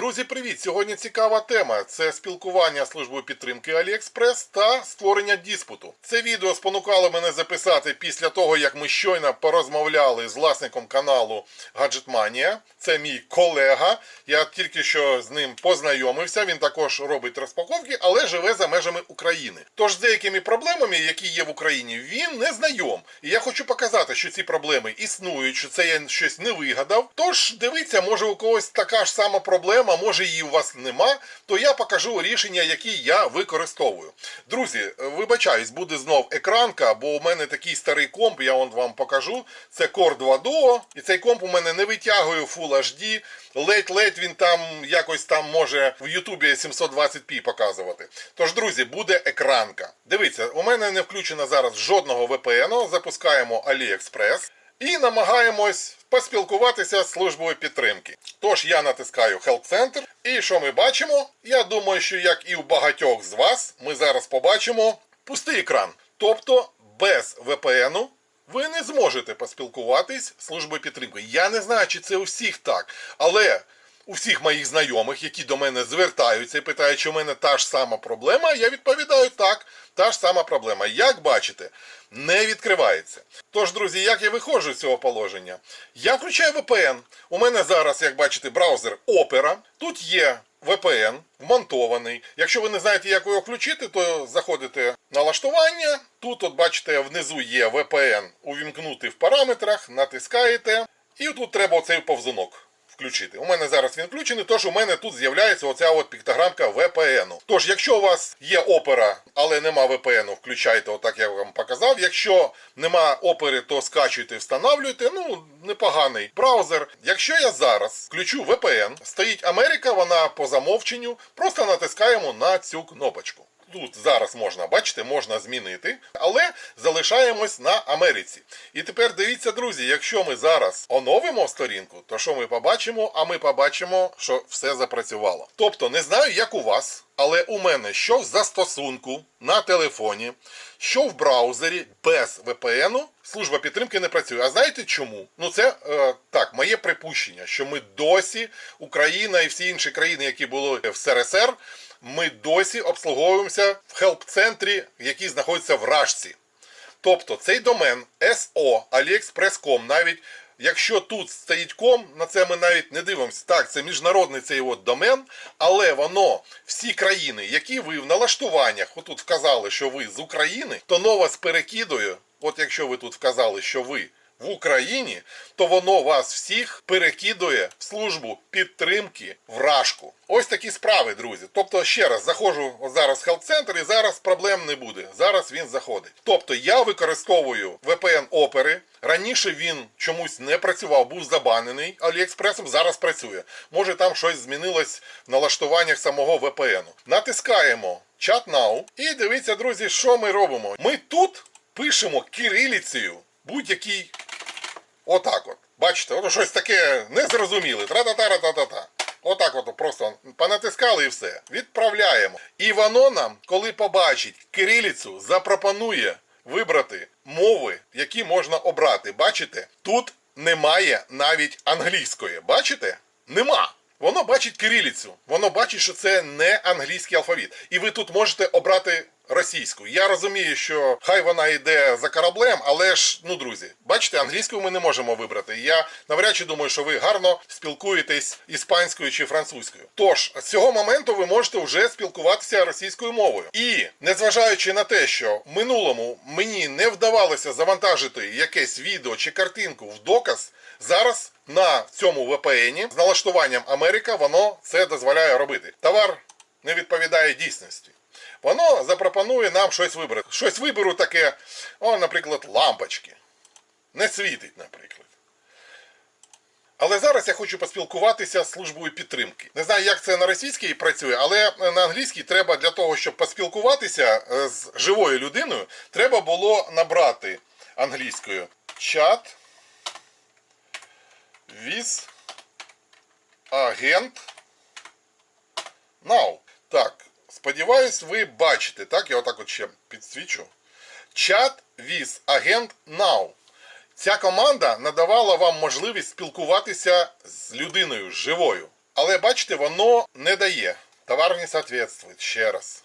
Друзі, привіт! Сьогодні цікава тема: це спілкування службою підтримки AliExpress та створення диспуту. Це відео спонукало мене записати після того, як ми щойно порозмовляли з власником каналу Gadgetmania. Це мій колега. Я тільки що з ним познайомився. Він також робить розпаковки, але живе за межами України. Тож з деякими проблемами, які є в Україні, він не знайом. І я хочу показати, що ці проблеми існують, що це я щось не вигадав. Тож дивіться, може у когось така ж сама проблема, може її у вас нема. То я покажу рішення, які я використовую. Друзі, вибачаюсь, буде знов екранка, бо у мене такий старий комп, я вам покажу. Це Core 2 Duo, і цей комп у мене не витягує Full HD. Ледь-ледь він там якось там може в Ютубі 720p показувати. Тож, друзі, буде екранка. Дивіться, у мене не включено зараз жодного VPN, запускаємо AliExpress і намагаємось поспілкуватися з службою підтримки. Тож я натискаю Help Center, і що ми бачимо? Я думаю, що як і у багатьох з вас, ми зараз побачимо пустий екран. Тобто без VPN ви не зможете поспілкуватись з службою підтримки. Я не знаю, чи це у всіх так, але у всіх моїх знайомих, які до мене звертаються і питають, чи у мене та ж сама проблема, я відповідаю так, та ж сама проблема. Як бачите, не відкривається. Тож, друзі, як я виходжу з цього положення? Я включаю VPN. У мене зараз, як бачите, браузер Opera. Тут є VPN вмонтований. Якщо ви не знаєте, як його включити, то заходите в налаштування. Тут, от бачите, внизу є VPN увімкнути в параметрах, натискаєте. І тут треба оцей повзунок включити. У мене зараз він включений, тож у мене тут з'являється оця от піктограмка VPN. Тож, якщо у вас є опера, але нема VPN, включайте, отак я вам показав. Якщо нема опери, то скачуйте, встановлюйте. Ну, непоганий браузер. Якщо я зараз включу VPN, стоїть Америка, вона по замовченню, просто натискаємо на цю кнопочку. Тут зараз можна, бачите, можна змінити, але залишаємось на Америці. І тепер дивіться, друзі, якщо ми зараз оновимо сторінку, то що ми побачимо? А ми побачимо, що все запрацювало. Тобто, не знаю, як у вас, але у мене що в застосунку на телефоні, що в браузері без VPN служба підтримки не працює. А знаєте чому? Ну це е, так, моє припущення, що ми досі, Україна і всі інші країни, які були в СРСР ми досі обслуговуємося в хелп-центрі, який знаходиться в Рашці. Тобто цей домен SO, AliExpress.com, навіть якщо тут стоїть ком, на це ми навіть не дивимося. Так, це міжнародний цей от домен, але воно, всі країни, які ви в налаштуваннях, отут вказали, що ви з України, то воно вас перекидує, от якщо ви тут вказали, що ви в Україні, то воно вас всіх перекидує в службу підтримки в Рашку. Ось такі справи, друзі. Тобто, ще раз заходжу зараз в хелп-центр і зараз проблем не буде. Зараз він заходить. Тобто я використовую VPN опери. Раніше він чомусь не працював, був забанений Аліекспресом, зараз працює. Може там щось змінилось в налаштуваннях самого VPN. Натискаємо Chat Now і дивіться, друзі, що ми робимо. Ми тут пишемо кирилицею будь-який Отак от. Бачите, воно щось таке незрозуміле. Тра-та-та-та-та-та. Отак от просто понатискали і все. Відправляємо. І воно нам, коли побачить кирилицю, запропонує вибрати мови, які можна обрати. Бачите? Тут немає навіть англійської. Бачите? Нема. Воно бачить кирилицю. Воно бачить, що це не англійський алфавіт. І ви тут можете обрати російську. Я розумію, що хай вона йде за кораблем, але ж, ну, друзі, бачите, англійську ми не можемо вибрати. Я навряд чи думаю, що ви гарно спілкуєтесь іспанською чи французькою. Тож, з цього моменту ви можете вже спілкуватися російською мовою. І незважаючи на те, що минулому мені не вдавалося завантажити якесь відео чи картинку в доказ, зараз на цьому VPN з налаштуванням Америка воно це дозволяє робити. Товар не відповідає дійсності. Воно запропонує нам щось вибрати. Щось виберу таке, о, наприклад, лампочки. Не світить, наприклад. Але зараз я хочу поспілкуватися з службою підтримки. Не знаю, як це на російській працює, але на англійській треба для того, щоб поспілкуватися з живою людиною, треба було набрати англійською чат with агент now. Так, сподіваюсь, ви бачите, так? Я отак от ще підсвічу. Чат with агент now. Ця команда надавала вам можливість спілкуватися з людиною живою. Але бачите, воно не дає. Товар не соответствує. Ще раз.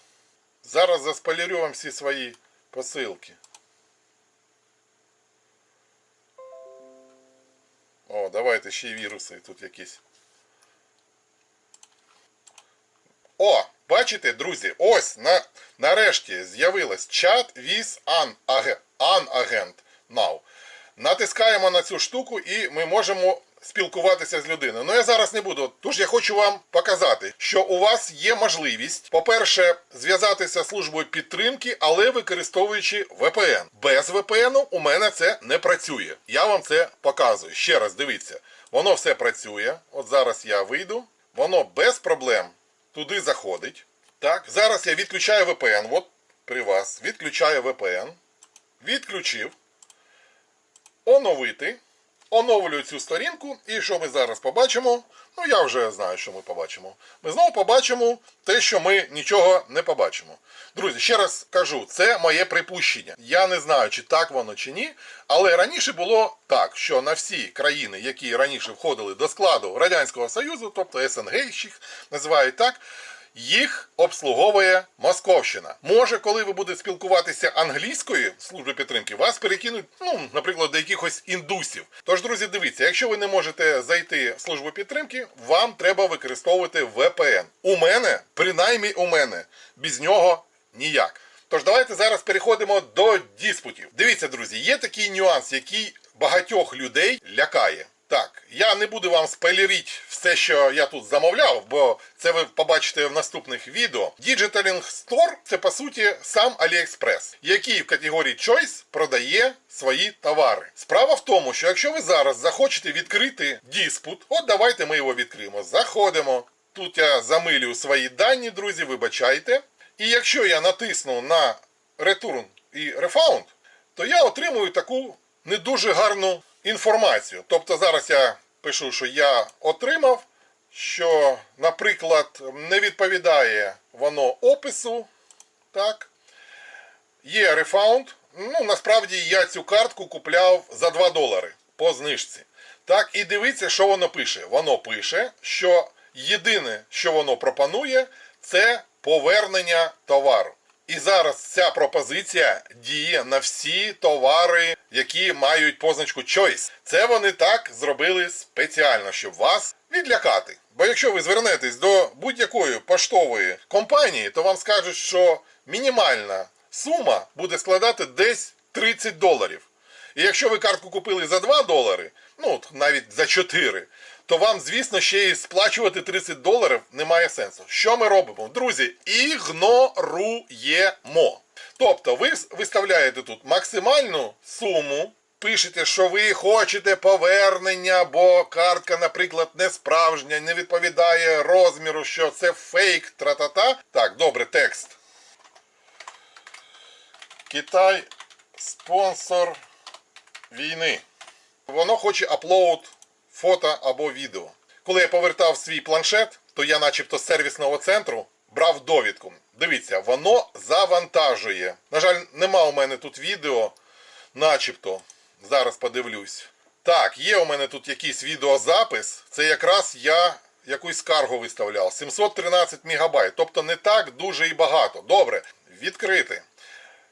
Зараз заспойлерю вам всі свої посилки. О, давайте ще й віруси тут якісь. О, бачите, друзі, ось на, нарешті з'явилось чат віз Ан-агент Now. Натискаємо на цю штуку і ми можемо спілкуватися з людиною. Ну я зараз не буду. Тож я хочу вам показати, що у вас є можливість, по-перше, зв'язатися з службою підтримки, але використовуючи VPN. Без VPN у мене це не працює. Я вам це показую. Ще раз дивіться. Воно все працює. От зараз я вийду. Воно без проблем туди заходить. Так, зараз я відключаю VPN. От при вас. Відключаю VPN. Відключив. Оновити. Оновлюю цю сторінку, і що ми зараз побачимо? Ну, я вже знаю, що ми побачимо. Ми знову побачимо те, що ми нічого не побачимо. Друзі, ще раз кажу, це моє припущення. Я не знаю, чи так воно, чи ні. Але раніше було так, що на всі країни, які раніше входили до складу Радянського Союзу, тобто СНГ їх називають так, їх обслуговує Московщина. Може, коли ви будете спілкуватися англійською служби підтримки, вас перекинуть, ну, наприклад, до якихось індусів. Тож, друзі, дивіться, якщо ви не можете зайти в службу підтримки, вам треба використовувати VPN. У мене, принаймні у мене, без нього ніяк. Тож давайте зараз переходимо до диспутів. Дивіться, друзі, є такий нюанс, який багатьох людей лякає. Так, я не буду вам спойлерити все, що я тут замовляв, бо це ви побачите в наступних відео. Digitaling Store – це по суті сам AliExpress, який в категорії Choice продає свої товари. Справа в тому, що якщо ви зараз захочете відкрити диспут, от давайте ми його відкриємо. Заходимо. Тут я замилюю свої дані, друзі, вибачайте. І якщо я натисну на Return і Refund, то я отримую таку не дуже гарну інформацію. Тобто зараз я пишу, що я отримав, що, наприклад, не відповідає воно опису. Так. Є рефаунд. Ну, насправді я цю картку купляв за 2 долари по знижці. Так, і дивіться, що воно пише. Воно пише, що єдине, що воно пропонує, це повернення товару. І зараз ця пропозиція діє на всі товари, які мають позначку Choice. Це вони так зробили спеціально, щоб вас відлякати. Бо якщо ви звернетесь до будь-якої поштової компанії, то вам скажуть, що мінімальна сума буде складати десь 30 доларів. І якщо ви картку купили за 2 долари, ну навіть за 4, то вам, звісно, ще й сплачувати 30 доларів немає сенсу. Що ми робимо? Друзі, ігноруємо. Тобто ви виставляєте тут максимальну суму, пишете, що ви хочете повернення, бо картка, наприклад, не справжня, не відповідає розміру, що це фейк, тра-та-та. Так, добре, текст. Китай спонсор війни. Воно хоче аплоуд фото або відео. Коли я повертав свій планшет, то я начебто з сервісного центру брав довідку. Дивіться, воно завантажує. На жаль, нема у мене тут відео, начебто. Зараз подивлюсь. Так, є у мене тут якийсь відеозапис. Це якраз я якусь скаргу виставляв. 713 мегабайт. Тобто не так дуже і багато. Добре, відкрити.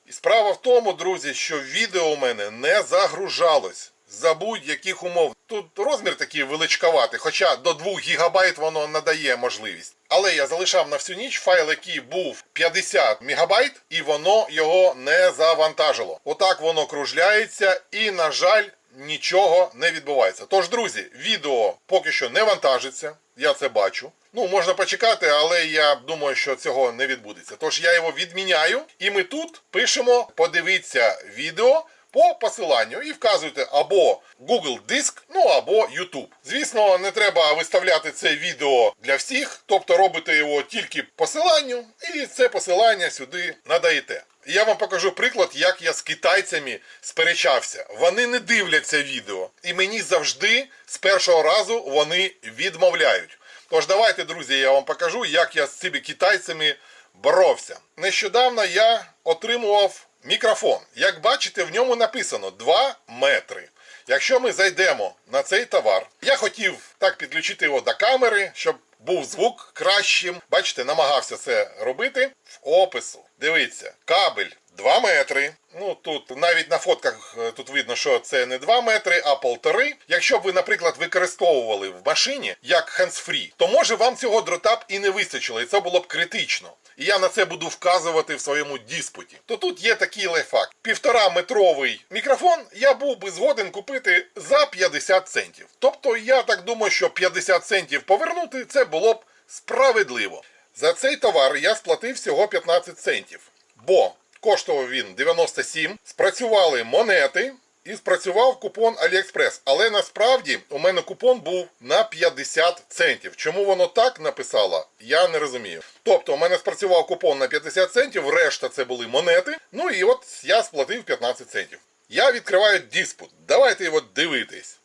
І справа в тому, друзі, що відео у мене не загружалось за будь-яких умов. Тут розмір такий величковатий, хоча до 2 гігабайт воно надає можливість. Але я залишав на всю ніч файл, який був 50 мегабайт, і воно його не завантажило. Отак воно кружляється, і, на жаль, нічого не відбувається. Тож, друзі, відео поки що не вантажиться, я це бачу. Ну, можна почекати, але я думаю, що цього не відбудеться. Тож я його відміняю, і ми тут пишемо подивіться відео по посиланню і вказуєте або Google Диск, ну або YouTube. Звісно, не треба виставляти це відео для всіх, тобто робите його тільки посиланню, і це посилання сюди надаєте. Я вам покажу приклад, як я з китайцями сперечався. Вони не дивляться відео, і мені завжди з першого разу вони відмовляють. Тож давайте, друзі, я вам покажу, як я з цими китайцями боровся. Нещодавно я отримував мікрофон. Як бачите, в ньому написано 2 метри. Якщо ми зайдемо на цей товар, я хотів так підключити його до камери, щоб був звук кращим. Бачите, намагався це робити в опису. Дивіться, кабель 2 метри. Ну тут навіть на фотках е, тут видно, що це не 2 метри, а полтори. Якщо б ви, наприклад, використовували в машині як hands-free, то може вам цього дрота б і не вистачило, і це було б критично. І я на це буду вказувати в своєму диспуті. То тут є такий лайфхак. Півтора метровий мікрофон я був би згоден купити за 50 центів. Тобто я так думаю, що 50 центів повернути це було б справедливо. За цей товар я сплатив всього 15 центів. Бо коштував він 97, спрацювали монети і спрацював купон AliExpress. Але насправді у мене купон був на 50 центів. Чому воно так написало, я не розумію. Тобто, у мене спрацював купон на 50 центів, решта це були монети. Ну і от я сплатив 15 центів. Я відкриваю диспут. Давайте його дивитись.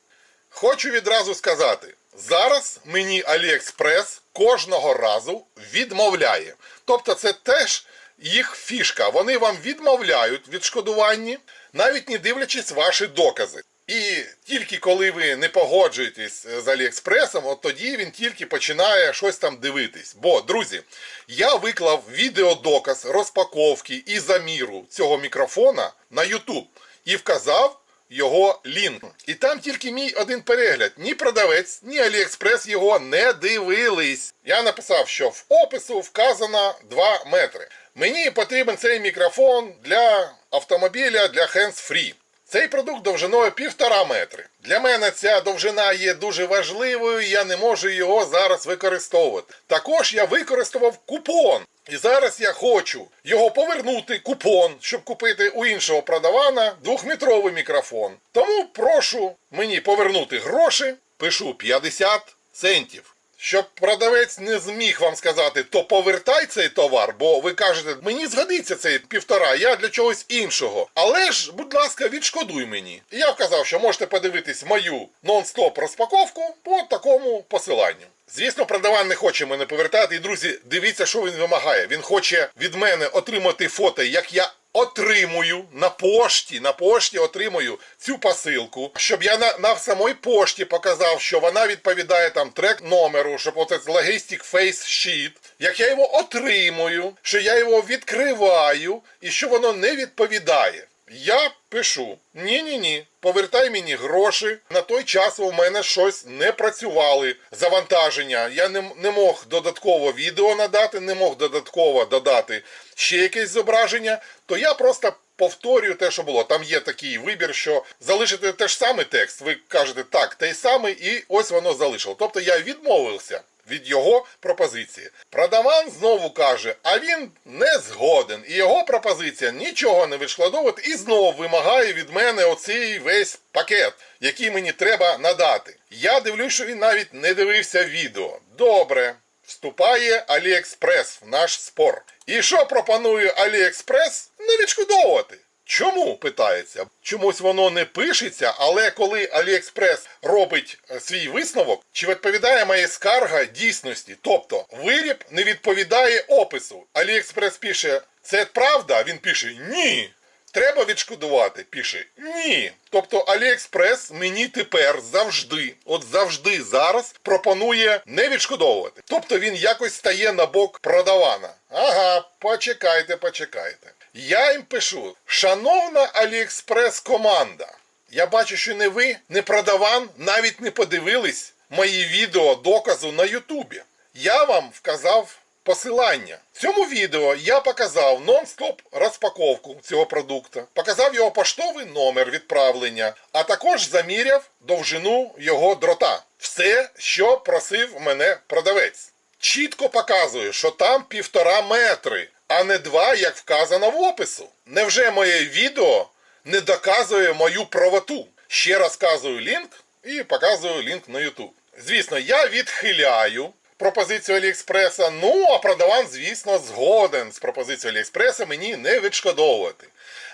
Хочу відразу сказати, зараз мені AliExpress кожного разу відмовляє. Тобто це теж їх фішка. Вони вам відмовляють відшкодуванні, навіть не дивлячись ваші докази. І тільки коли ви не погоджуєтесь з Аліекспресом, от тоді він тільки починає щось там дивитись. Бо, друзі, я виклав відеодоказ розпаковки і заміру цього мікрофона на YouTube і вказав його лінк. І там тільки мій один перегляд. Ні продавець, ні Аліекспрес його не дивились. Я написав, що в опису вказано 2 метри. Мені потрібен цей мікрофон для автомобіля для hands-free. Цей продукт довжиною півтора метри. Для мене ця довжина є дуже важливою, я не можу його зараз використовувати. Також я використовував купон. І зараз я хочу його повернути, купон, щоб купити у іншого продавана двохметровий мікрофон. Тому прошу мені повернути гроші, пишу 50 центів. Щоб продавець не зміг вам сказати, то повертай цей товар, бо ви кажете, мені згодиться цей півтора, я для чогось іншого. Але ж, будь ласка, відшкодуй мені. І я вказав, що можете подивитись мою нон-стоп розпаковку по такому посиланню. Звісно, продаван не хоче мене повертати. І друзі, дивіться, що він вимагає. Він хоче від мене отримати фото, як я отримую на пошті, на пошті отримую цю посилку, щоб я на, на самій пошті показав, що вона відповідає там трек номеру, щоб оце логістик Face Sheet, як я його отримую, що я його відкриваю і що воно не відповідає. Я пишу: ні-ні-ні, повертай мені гроші. На той час у мене щось не працювали. Завантаження. Я не, не мог додатково відео надати, не мог додатково додати ще якесь зображення. То я просто повторюю те, що було. Там є такий вибір, що залишити те ж саме текст. Ви кажете так, той самий, і ось воно залишило. Тобто я відмовився від його пропозиції. Продаван знову каже, а він не згоден. І його пропозиція нічого не відшкодовувати і знову вимагає від мене оцей весь пакет, який мені треба надати. Я дивлюсь, що він навіть не дивився відео. Добре. Вступає Аліекспрес в наш спор. І що пропонує Аліекспрес? Не відшкодовувати. Чому питається? Чомусь воно не пишеться, але коли AliExpress робить е, свій висновок, чи відповідає моя скарга дійсності? Тобто виріб не відповідає опису. AliExpress пише, це правда? Він пише ні. Треба відшкодувати, пише ні. Тобто AliExpress мені тепер завжди, от завжди зараз пропонує не відшкодовувати. Тобто він якось стає на бок продавана. Ага, почекайте, почекайте. Я їм пишу, шановна AliExpress команда, я бачу, що не ви, не продаван, навіть не подивились мої відео доказу на Ютубі. Я вам вказав посилання. В цьому відео я показав нон-стоп розпаковку цього продукту, показав його поштовий номер відправлення, а також заміряв довжину його дрота. Все, що просив мене продавець. Чітко показую, що там півтора метри, а не два, як вказано в опису. Невже моє відео не доказує мою правоту? Ще раз казую лінк і показую лінк на YouTube. Звісно, я відхиляю пропозицію Аліекспреса. Ну, а продаван, звісно, згоден з пропозицією Аліекспреса мені не відшкодовувати.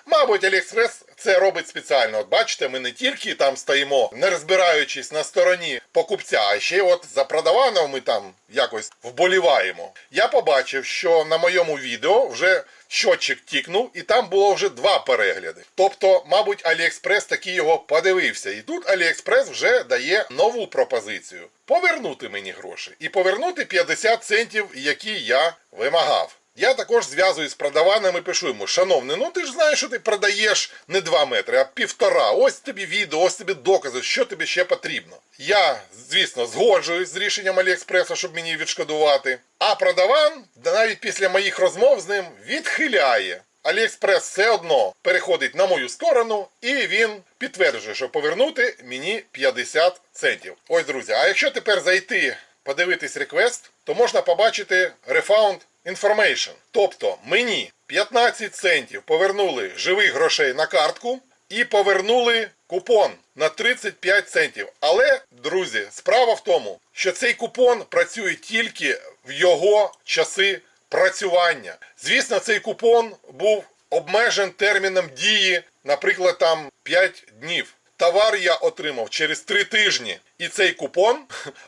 Мабуть, Аліекспрес це робить спеціально. От бачите, ми не тільки там стоїмо, не розбираючись на стороні покупця, а ще от за продаваном ми там якось вболіваємо. Я побачив, що на моєму відео вже щотчик тікнув, і там було вже два перегляди. Тобто, мабуть, Аліекспрес таки його подивився. І тут Аліекспрес вже дає нову пропозицію: повернути мені гроші і повернути 50 центів, які я вимагав. Я також зв'язуюсь з продаваним і пишу йому, шановний, ну ти ж знаєш, що ти продаєш не 2 метри, а півтора. Ось тобі відео, ось тобі докази, що тобі ще потрібно. Я, звісно, згоджуюсь з рішенням Аліекспреса, щоб мені відшкодувати. А продаван, навіть після моїх розмов з ним, відхиляє. Аліекспрес все одно переходить на мою сторону, і він підтверджує, що повернути мені 50 центів. Ось, друзі, а якщо тепер зайти подивитись реквест, то можна побачити Refund Information. Тобто мені 15 центів повернули живих грошей на картку і повернули купон на 35 центів. Але, друзі, справа в тому, що цей купон працює тільки в його часи працювання. Звісно, цей купон був обмежен терміном дії, наприклад, там 5 днів. Товар я отримав через 3 тижні, і цей купон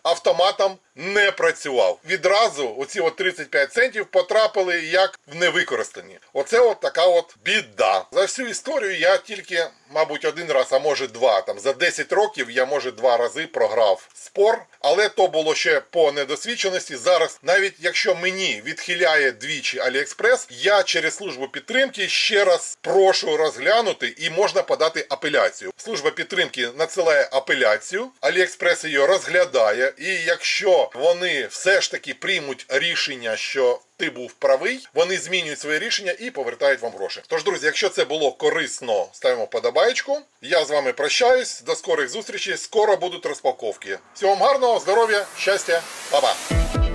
автоматом не працював. Відразу оці от 35 центів потрапили як в невикористані. Оце от така от біда. За всю історію я тільки, мабуть, один раз, а може два. Там за 10 років я може два рази програв спор, але то було ще по недосвідченості. Зараз, навіть якщо мені відхиляє двічі Аліекспрес, я через службу підтримки ще раз прошу розглянути і можна подати апеляцію. Служба підтримки надсилає апеляцію, Аліекспрес її розглядає, і якщо вони все ж таки приймуть рішення, що ти був правий, вони змінюють своє рішення і повертають вам гроші. Тож, друзі, якщо це було корисно, ставимо подобаєчку. Я з вами прощаюсь. До скорих зустрічей. Скоро будуть розпаковки. Всього вам гарного, здоров'я, щастя, па-па!